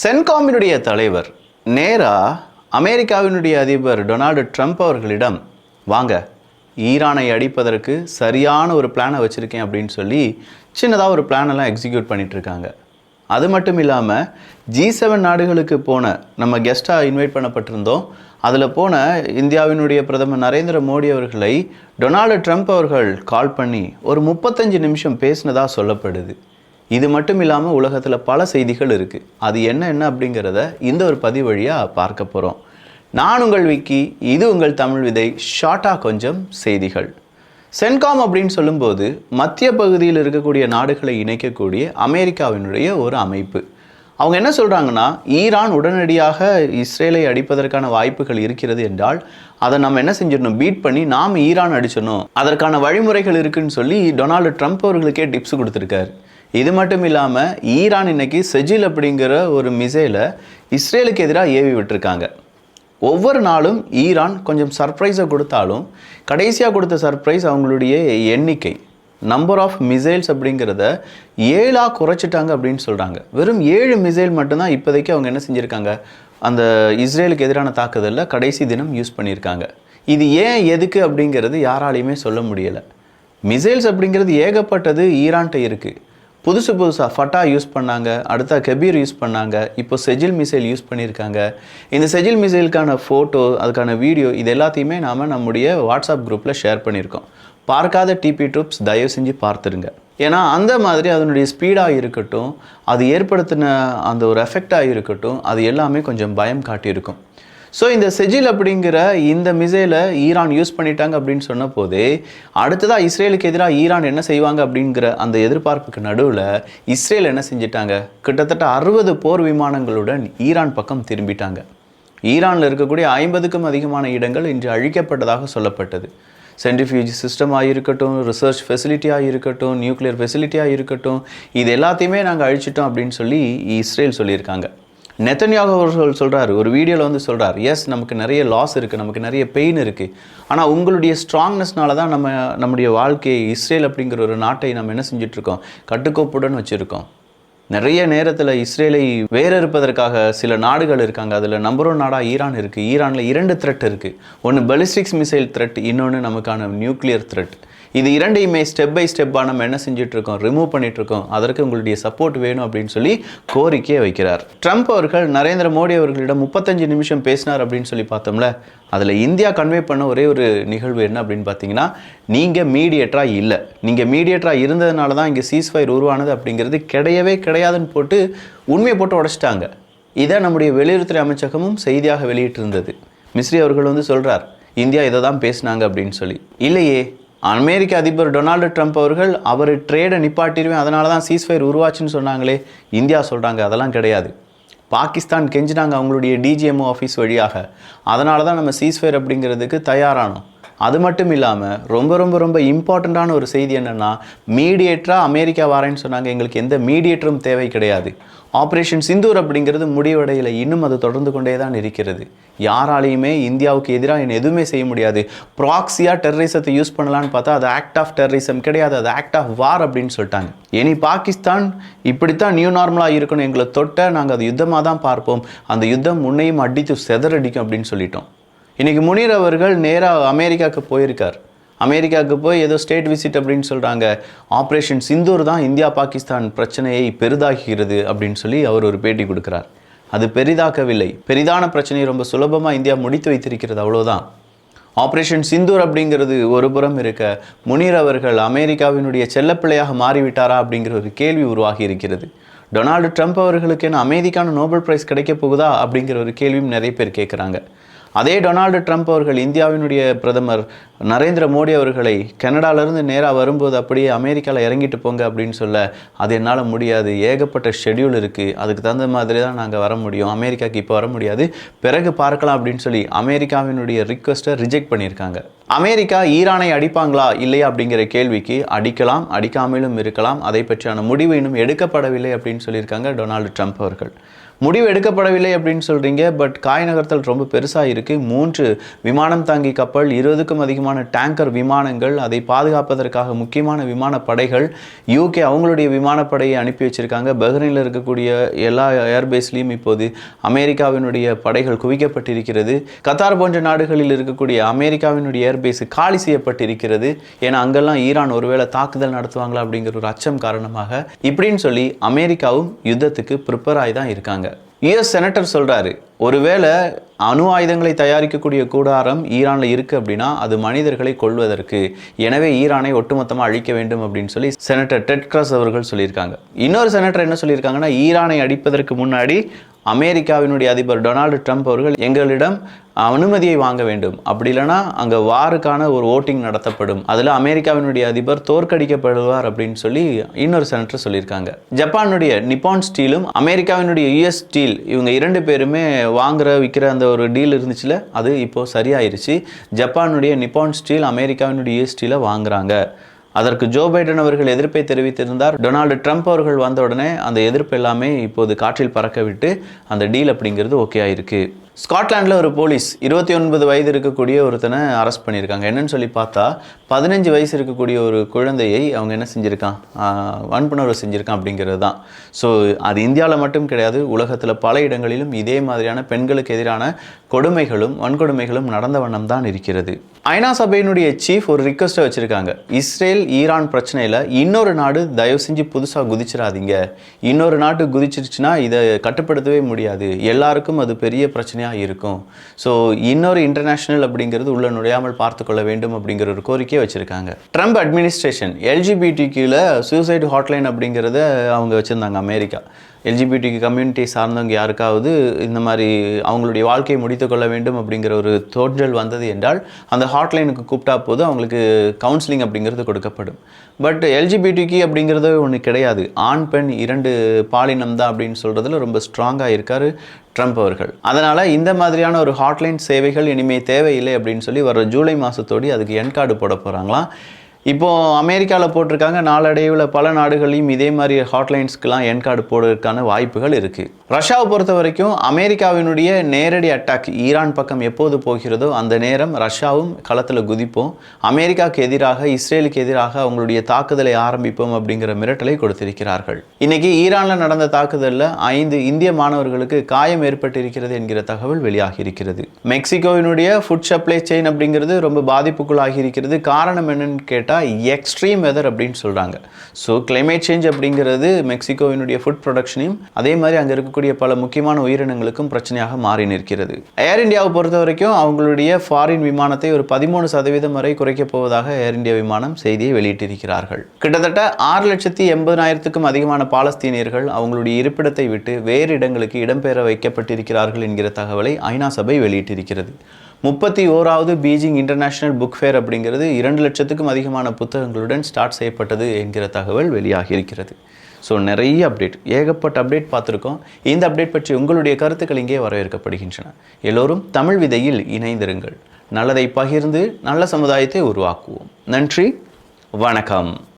சென்காமினுடைய தலைவர் நேராக அமெரிக்காவினுடைய அதிபர் டொனால்டு ட்ரம்ப் அவர்களிடம் வாங்க ஈரானை அடிப்பதற்கு சரியான ஒரு பிளானை வச்சுருக்கேன் அப்படின்னு சொல்லி சின்னதாக ஒரு பிளானெல்லாம் எக்ஸிக்யூட் பண்ணிகிட்ருக்காங்க இருக்காங்க. அது மட்டும் இல்லாமல் ஜி செவன் நாடுகளுக்கு போன நம்ம கெஸ்ட்டாக இன்வைட் பண்ணப்பட்டிருந்தோம். அதில் போன இந்தியாவினுடைய பிரதமர் நரேந்திர மோடி அவர்களை டொனால்டு ட்ரம்ப் அவர்கள் கால் பண்ணி ஒரு முப்பத்தஞ்சு நிமிஷம் பேசினதாக சொல்லப்படுது. இது மட்டும் இல்லாமல் உலகத்தில் பல செய்திகள் இருக்குது அது என்ன என்ன அப்படிங்கிறத இந்த ஒரு பதிவு வழியாக பார்க்க போகிறோம் நான் உங்கள் விக்கி இது உங்கள் தமிழ் விதை ஷார்ட்டாக கொஞ்சம் செய்திகள். சென்காம் அப்படின்னு சொல்லும்போது மத்திய பகுதியில் இருக்கக்கூடிய நாடுகளை இணைக்கக்கூடிய அமெரிக்காவினுடைய ஒரு அமைப்பு. அவங்க என்ன சொல்கிறாங்கன்னா ஈரான் உடனடியாக இஸ்ரேலை அடிப்பதற்கான வாய்ப்புகள் இருக்கிறது என்றால் அதை நம்ம என்ன செஞ்சிடணும்? பீட் பண்ணி நாம் ஈரான் அடிச்சிடணும். அதற்கான வழிமுறைகள் இருக்குன்னு சொல்லி டொனால்டு ட்ரம்ப் அவர்களுக்கே டிப்ஸ் கொடுத்துருக்காரு. இது மட்டும் இல்லாமல் ஈரான் இன்னைக்கு செஜில் அப்படிங்கிற ஒரு மிசைலை இஸ்ரேலுக்கு எதிராக ஏவி விட்டுருக்காங்க. ஒவ்வொரு நாளும் ஈரான் கொஞ்சம் சர்ப்ரைஸை கொடுத்தாலும் கடைசியாக கொடுத்த சர்ப்ரைஸ் அவங்களுடைய எண்ணிக்கை நம்பர் ஆஃப் மிசைல்ஸ் அப்படிங்கிறத ஏழாக குறைச்சிட்டாங்க அப்படின்னு சொல்கிறாங்க வெறும் ஏழு மிசைல் மட்டும்தான் இப்போதைக்கு அவங்க என்ன செஞ்சுருக்காங்க? அந்த இஸ்ரேலுக்கு எதிரான தாக்குதலில் கடைசி தினம் யூஸ் பண்ணியிருக்காங்க. இது ஏன் எதுக்கு அப்படிங்கிறது யாராலையுமே சொல்ல முடியலை. மிசைல்ஸ் அப்படிங்கிறது ஏகப்பட்டது ஈரான்கிட்ட இருக்குது புதுசு புதுசாக ஃபட்டா யூஸ் பண்ணாங்க அடுத்தா கபீர் யூஸ் பண்ணாங்க இப்போ செஜில் மிசைல் யூஸ் பண்ணியிருக்காங்க. இந்த செஜில் மிசைலுக்கான ஃபோட்டோ அதுக்கான வீடியோ இது எல்லாத்தையுமே நாம் நம்முடைய வாட்ஸ்அப் குரூப்பில் ஷேர் பண்ணியிருக்கோம். பார்க்காத டிபி ட்ரூப்ஸ் தயவு செஞ்சு பார்த்துருங்க ஏன்னா அந்த மாதிரி அதனுடைய ஸ்பீடாக இருக்கட்டும் அது ஏற்படுத்தின அந்த ஒரு எஃபெக்டாக இருக்கட்டும் அது எல்லாமே கொஞ்சம் பயம் காட்டியிருக்கும். ஸோ இந்த செஜில் அப்படிங்கிற இந்த மிசைலை ஈரான் யூஸ் பண்ணிட்டாங்க அப்படின்னு சொன்ன போதே அடுத்ததாக இஸ்ரேலுக்கு எதிராக ஈரான் என்ன செய்வாங்க அப்படிங்கிற அந்த எதிர்பார்ப்புக்கு நடுவில் இஸ்ரேல் என்ன செஞ்சிட்டாங்க? கிட்டத்தட்ட அறுபது போர் விமானங்களுடன் ஈரான் பக்கம் திரும்பிட்டாங்க. ஈரானில் இருக்கக்கூடிய ஐம்பதுக்கும் அதிகமான இடங்கள் இன்று அழிக்கப்பட்டதாக சொல்லப்பட்டது. சென்ட்ரிஃபியூஜ் சிஸ்டமாக இருக்கட்டும் ரிசர்ச் ஃபெசிலிட்டியாக இருக்கட்டும் நியூக்ளியர் ஃபெசிலிட்டியாக இருக்கட்டும் இது எல்லாத்தையுமே நாங்கள் அழிச்சிட்டோம் அப்படின்னு சொல்லி இஸ்ரேல் சொல்லியிருக்காங்க. நெத்தன்யாக அவர்கள் சொல்கிறாரு ஒரு வீடியோவில் வந்து சொல்கிறார் எஸ் நமக்கு நிறைய லாஸ் இருக்குது நமக்கு நிறைய பெயின் இருக்குது ஆனால் உங்களுடைய ஸ்ட்ராங்னஸ்னால தான் நம்ம நம்முடைய வாழ்க்கையை இஸ்ரேல் அப்படிங்கிற ஒரு நாட்டை நம்ம என்ன செஞ்சிட்ருக்கோம் கட்டுக்கோப்புடன் வச்சுருக்கோம். நிறைய நேரத்தில் இஸ்ரேலை வேற இருப்பதற்காக சில நாடுகள் இருக்காங்க. அதில் நம்பர் ஒன் நாடாக ஈரான் இருக்குது ஈரானில் இரண்டு த்ரெட் இருக்குது ஒன்று பெலிஸ்டிக்ஸ் மிசைல் த்ரெட் இன்னொன்று நமக்கான நியூக்ளியர் த்ரெட் இது இரண்டையுமே ஸ்டெப் பை ஸ்டெப்பாக நம்ம என்ன செஞ்சுட்டு இருக்கோம் ரிமூவ் பண்ணிட்டு இருக்கோம் அதற்கு உங்களுடைய சப்போர்ட் வேணும் அப்படின்னு சொல்லி கோரிக்கையை வைக்கிறார். ட்ரம்ப் அவர்கள் நரேந்திர மோடி அவர்களிடம் முப்பத்தஞ்சு நிமிஷம் பேசினார் அப்படின்னு சொல்லி பார்த்தோம்ல. அதில் இந்தியா கன்வே பண்ண ஒரே ஒரு நிகழ்வு என்ன அப்படின்னு பார்த்தீங்கன்னா நீங்கள் மீடியேட்டராக இல்லை. நீங்கள் மீடியேட்டராக இருந்ததுனால தான் இங்கே சீஸ்ஃபயர் உருவானது அப்படிங்கிறது கிடையவே கிடையாதுன்னு போட்டு உண்மையை போட்டு உடச்சிட்டாங்க. இதை நம்முடைய வெளியுறவுத்துறை அமைச்சகமும் செய்தியாக வெளியிட்டிருந்தது. மிஸ்ரி அவர்கள் வந்து சொல்கிறார் இந்தியா இதை தான் பேசினாங்க அப்படின்னு சொல்லி. இல்லையே அமெரிக்க அதிபர் டொனால்டு ட்ரம்ப் அவர்கள் அவர் ட்ரேடை நிப்பாட்டிடுவேன் அதனால தான் சீஸ்ஃபயர் உருவாச்சுன்னு சொன்னாங்களே இந்தியா சொல்கிறாங்க அதெல்லாம் கிடையாது. பாகிஸ்தான் கெஞ்சினாங்க அவங்களுடைய டிஜிஎம்ஓ ஆஃபீஸ் வழியாக. அதனால தான் நம்ம சீஸ்ஃபயர் அப்படிங்கிறதுக்கு தயாரானோம். அது மட்டும் இல்லாமல் ரொம்ப ரொம்ப ரொம்ப இம்பார்ட்டண்ட்டான ஒரு செய்தி என்னென்னா மீடியேட்டராக அமெரிக்கா வரேன்னு சொன்னாங்க. எங்களுக்கு எந்த மீடியேட்டரும் தேவை கிடையாது. ஆப்ரேஷன் சிந்தூர் அப்படிங்கிறது முடிவடையில். இன்னும் அது தொடர்ந்து கொண்டே தான் இருக்கிறது. யாராலையுமே இந்தியாவுக்கு எதிராக என்ன எதுவுமே செய்ய முடியாது. ப்ராக்ஸியாக டெரரிசத்தை யூஸ் பண்ணலான்னு பார்த்தா அது ஆக்ட் ஆஃப் டெரரிசம் கிடையாது. அது ஆக்ட் ஆஃப் வார் அப்படின்னு சொல்லிட்டாங்க. இனி பாகிஸ்தான் இப்படித்தான் நியூ நார்மலாக இருக்கணும். எங்களை தொட்ட நாங்கள் அது யுத்தமாக தான் பார்ப்போம். அந்த யுத்தம் முன்னையும் அடித்து செதறடிக்கும் அப்படின்னு சொல்லிட்டோம். இன்றைக்கி முனீர் அவர்கள் நேராக அமெரிக்காவுக்கு போயிருக்கார். அமெரிக்காவுக்கு போய் ஏதோ ஸ்டேட் விசிட் அப்படின்னு சொல்கிறாங்க ஆப்ரேஷன் சிந்தூர் தான் இந்தியா பாகிஸ்தான் பிரச்சனையை பெரிதாகிறது அப்படின்னு சொல்லி அவர் ஒரு பேட்டி கொடுக்குறார். அது பெரிதாக்கவில்லை. பெரிதான பிரச்சனையை ரொம்ப சுலபமாக இந்தியா முடித்து வைத்திருக்கிறது அவ்வளோதான் ஆப்ரேஷன் சிந்தூர் அப்படிங்கிறது ஒரு புறம் இருக்க முனீர் அவர்கள் அமெரிக்காவினுடைய செல்லப்பிள்ளையாக மாறிவிட்டாரா அப்படிங்கிற ஒரு கேள்வி உருவாகி இருக்கிறது. டொனால்டு ட்ரம்ப் அவர்களுக்கு என்ன அமைதிக்கான நோபல் பிரைஸ் கிடைக்க போகுதா அப்படிங்கிற ஒரு கேள்வியும் நிறைய பேர் கேட்குறாங்க. அதே டொனால்டு ட்ரம்ப் அவர்கள் இந்தியாவினுடைய பிரதமர் நரேந்திர மோடி அவர்களை கனடாவிலேருந்து நேராக வரும்போது அப்படியே அமெரிக்காவில் இறங்கிட்டு போங்க அப்படின்னு சொல்ல அது என்னால் முடியாது. ஏகப்பட்ட ஷெட்யூல் இருக்குது அதுக்கு தகுந்த மாதிரி தான் நாங்கள் வர முடியும். அமெரிக்காவுக்கு இப்போ வர முடியாது. பிறகு பார்க்கலாம் அப்படின்னு சொல்லி அமெரிக்காவினுடைய ரிக்வெஸ்ட்டை ரிஜெக்ட் பண்ணியிருக்காங்க. அமெரிக்கா ஈரானை அடிப்பாங்களா? இல்லையா? அப்படிங்கிற கேள்விக்கு அடிக்கலாம். அடிக்காமலும் இருக்கலாம். அதை பற்றியான முடிவு இன்னும் எடுக்கப்படவில்லை அப்படின்னு சொல்லியிருக்காங்க டொனால்டு ட்ரம்ப் அவர்கள். முடிவு எடுக்கப்படவில்லை அப்படின்னு சொல்கிறீங்க பட் காய் நகர்த்தல் ரொம்ப பெருசாக இருக்குது மூன்று விமானம் தாங்கி கப்பல் இருபதுக்கும் அதிகமான டேங்கர் விமானங்கள் அதை பாதுகாப்பதற்காக முக்கியமான விமானப்படைகள் யூகே அவங்களுடைய விமானப்படையை அனுப்பி வச்சுருக்காங்க. பஹ்ரைனில் இருக்கக்கூடிய எல்லா ஏர்பேஸ்லேயும் இப்போது அமெரிக்காவினுடைய படைகள் குவிக்கப்பட்டிருக்கிறது. கத்தார் போன்ற நாடுகளில் இருக்கக்கூடிய அமெரிக்காவினுடைய ஏர்பேஸ் காலி செய்யப்பட்டிருக்கிறது. ஏன்னா அங்கெல்லாம் ஈரான் ஒருவேளை தாக்குதல் நடத்துவாங்களா அப்படிங்கிற ஒரு அச்சம் காரணமாக இப்படின்னு சொல்லி அமெரிக்காவும் யுத்தத்துக்கு ப்ரிப்பர் ஆகி தான் இருக்காங்க. யுஎஸ் செனட்டர் சொல்கிறாரு ஒருவேளை அணு ஆயுதங்களை தயாரிக்கக்கூடிய கூடாரம் ஈரானில் இருக்குது அப்படின்னா அது மனிதர்களை கொள்வதற்கு எனவே ஈரானை ஒட்டுமொத்தமாக அழிக்க வேண்டும் அப்படின்னு சொல்லி செனட்டர் டெட் கிராஸ் அவர்கள் சொல்லியிருக்காங்க. இன்னொரு செனட்டர் என்ன சொல்லியிருக்காங்கன்னா ஈரானை அடிப்பதற்கு முன்னாடி அமெரிக்காவினுடைய அதிபர் டொனால்டு ட்ரம்ப் அவர்கள் எங்களிடம் அனுமதியை வாங்க வேண்டும். அப்படி இல்லைன்னா அங்கே வாருக்கான ஒரு ஓட்டிங் நடத்தப்படும். அதில் அமெரிக்காவினுடைய அதிபர் தோற்கடிக்கப்படுவார் அப்படின்னு சொல்லி இன்னொரு செனட்டர் சொல்லியிருக்காங்க. ஜப்பானுடைய நிப்பான் ஸ்டீலும் அமெரிக்காவினுடைய யுஎஸ் ஸ்டீல் இவங்க இரண்டு பேருமே வாங்குற விற்கிற அந்த ஒரு டீல் இருந்துச்சுல அது இப்போது சரியாயிருச்சு. ஜப்பானுடைய நிப்பான் ஸ்டீல் அமெரிக்காவினுடைய யுஎஸ் ஸ்டீலை வாங்குறாங்க. அதற்கு ஜோ பைடன் அவர்கள் எதிர்ப்பை தெரிவித்திருந்தார். டொனால்டு ட்ரம்ப் அவர்கள் வந்தவுடனே அந்த எதிர்ப்பு எல்லாமே இப்போது காற்றில் பறக்க விட்டு அந்த டீல் அப்படிங்கிறது ஓகே ஆயிருக்கு. ஸ்காட்லாண்டில் ஒரு போலீஸ் இருபத்தி ஒன்பது வயது இருக்கக்கூடிய ஒருத்தனை அரெஸ்ட் பண்ணியிருக்காங்க. என்னன்னு சொல்லி பார்த்தா பதினஞ்சு வயசு இருக்கக்கூடிய ஒரு குழந்தையை அவங்க என்ன செஞ்சுருக்கான்? வன்புணர்வு செஞ்சுருக்கான் அப்படிங்கிறது தான். ஸோ அது இந்தியாவில் மட்டும் கிடையாது உலகத்தில் பல இடங்களிலும் இதே மாதிரியான பெண்களுக்கு எதிரான கொடுமைகளும் வன்கொடுமைகளும் நடந்த வண்ணம் தான் இருக்கிறது. ஐநா சபையினுடைய சீஃப் ஒரு ரிக்வஸ்ட்டை வச்சுருக்காங்க. இஸ்ரேல் ஈரான் பிரச்சனையில் இன்னொரு நாடு தயவு செஞ்சு புதுசாக குதிச்சிடாதீங்க. இன்னொரு நாட்டு குதிச்சிருச்சுன்னா இதை கட்டுப்படுத்தவே முடியாது. எல்லாருக்கும் அது பெரிய பிரச்சனையாக இருக்கும். ஸோ இன்னொரு இன்டர்நேஷ்னல் அப்படிங்கிறது உள்ள நுழையாமல் பார்த்துக்கொள்ள வேண்டும் அப்படிங்கிற ஒரு கோரிக்கையை வச்சுருக்காங்க. ட்ரம்ப் அட்மினிஸ்ட்ரேஷன் எல்ஜிபிடி கீழே சூசைட் ஹாட்லைன் அப்படிங்கிறத அவங்க வச்சுருந்தாங்க அமெரிக்கா. எல்ஜிபிடி கம்யூனிட்டி சார்ந்தவங்க யாருக்காவது இந்த மாதிரி அவங்களுடைய வாழ்க்கையை முடித்து கொள்ள வேண்டும் அப்படிங்கிற ஒரு தோன்றல் வந்தது என்றால் அந்த ஹாட்லைனுக்கு கூப்பிட்டா போது அவங்களுக்கு கவுன்சிலிங் அப்படிங்கிறது கொடுக்கப்படும். பட் எல்ஜிபிடிக்கு அப்படிங்கிறது ஒன்று கிடையாது. ஆண் பெண் இரண்டு பாலினம் தான் அப்படின்னு சொல்கிறதுல ரொம்ப ஸ்ட்ராங்காக இருக்கார் ட்ரம்ப் அவர்கள். அதனால் இந்த மாதிரியான ஒரு ஹாட்லைன் சேவைகள் இனிமேல் தேவையில்லை அப்படின்னு சொல்லி வர ஜூலை மாதத்தோடி அதுக்கு என் கார்டு போட போகிறாங்களாம் இப்போது அமெரிக்காவில் போட்டிருக்காங்க. நாளடைவில் பல நாடுகளையும் இதே மாதிரி ஹாட்லைன்ஸ்க்கெலாம் என் கார்டு போடுறதுக்கான வாய்ப்புகள் இருக்குது ரஷ்யாவை பொறுத்த வரைக்கும் அமெரிக்காவினுடைய நேரடி அட்டாக் ஈரான் பக்கம் எப்போது போகிறதோ அந்த நேரம் ரஷ்யாவும் களத்தில் குதிப்போம். அமெரிக்காவுக்கு எதிராக இஸ்ரேலுக்கு எதிராக அவங்களுடைய தாக்குதலை ஆரம்பிப்போம் அப்படிங்கிற மிரட்டலை கொடுத்திருக்கிறார்கள். இன்றைக்கி ஈரானில் நடந்த தாக்குதலில் ஐந்து இந்திய மாணவர்களுக்கு காயம் ஏற்பட்டிருக்கிறது என்கிற தகவல் வெளியாகி இருக்கிறது. மெக்சிகோவினுடைய ஃபுட் சப்ளை செயின் அப்படிங்கிறது ரொம்ப பாதிப்புக்குள்ளாகி இருக்கிறது. காரணம் என்னன்னு கேட்டால் எக்ஸ்ட்ரீம் வெதர் அப்படின்னு சொல்கிறாங்க ஸோ கிளைமேட் சேஞ்ச் அப்படிங்கிறது மெக்சிகோவினுடைய ஃபுட் ப்ரொடக்ஷனையும் அதே மாதிரி அங்கே இருக்கக்கூடிய பல முக்கியமான உயிரினங்களுக்கும் பிரச்சனையாக மாறி நிற்கிறது. ஏர் இந்தியாவை பொறுத்த வரைக்கும் அவங்களுடைய ஃபாரின் விமானத்தை ஒரு பதிமூணு சதவீதம் வரை குறைக்கப் போவதாக ஏர் இந்தியா விமானம் செய்தியை வெளியிட்டிருக்கிறார்கள். கிட்டத்தட்ட ஆறு லட்சத்தி எண்பதாயிரத்துக்கும் அதிகமான பாலஸ்தீனியர்கள் அவங்களுடைய இருப்பிடத்தை விட்டு வேறு இடங்களுக்கு இடம்பெயர வைக்கப்பட்டிருக்கிறார்கள் என்கிற தகவலை ஐநா சபை வெளியிட்டிருக்கிறது. முப்பத்தி ஓராவது பீஜிங் இன்டர்நேஷனல் புக் ஃபேர் அப்படிங்கிறது இரண்டு லட்சத்துக்கும் அதிகமான புத்தகங்களுடன் ஸ்டார்ட் செய்யப்பட்டது என்கிற தகவல் வெளியாகி இருக்கிறது ஸோ நிறைய அப்டேட் ஏகப்பட்ட அப்டேட் பார்த்துருக்கோம். இந்த அப்டேட் பற்றி உங்களுடைய கருத்துக்கள் இங்கே வரவேற்கப்படுகின்றன. எல்லோரும் தமிழ் விதையில் இணைந்திருங்கள். நல்லதை பகிர்ந்து நல்ல சமுதாயத்தை உருவாக்குவோம். நன்றி. வணக்கம்.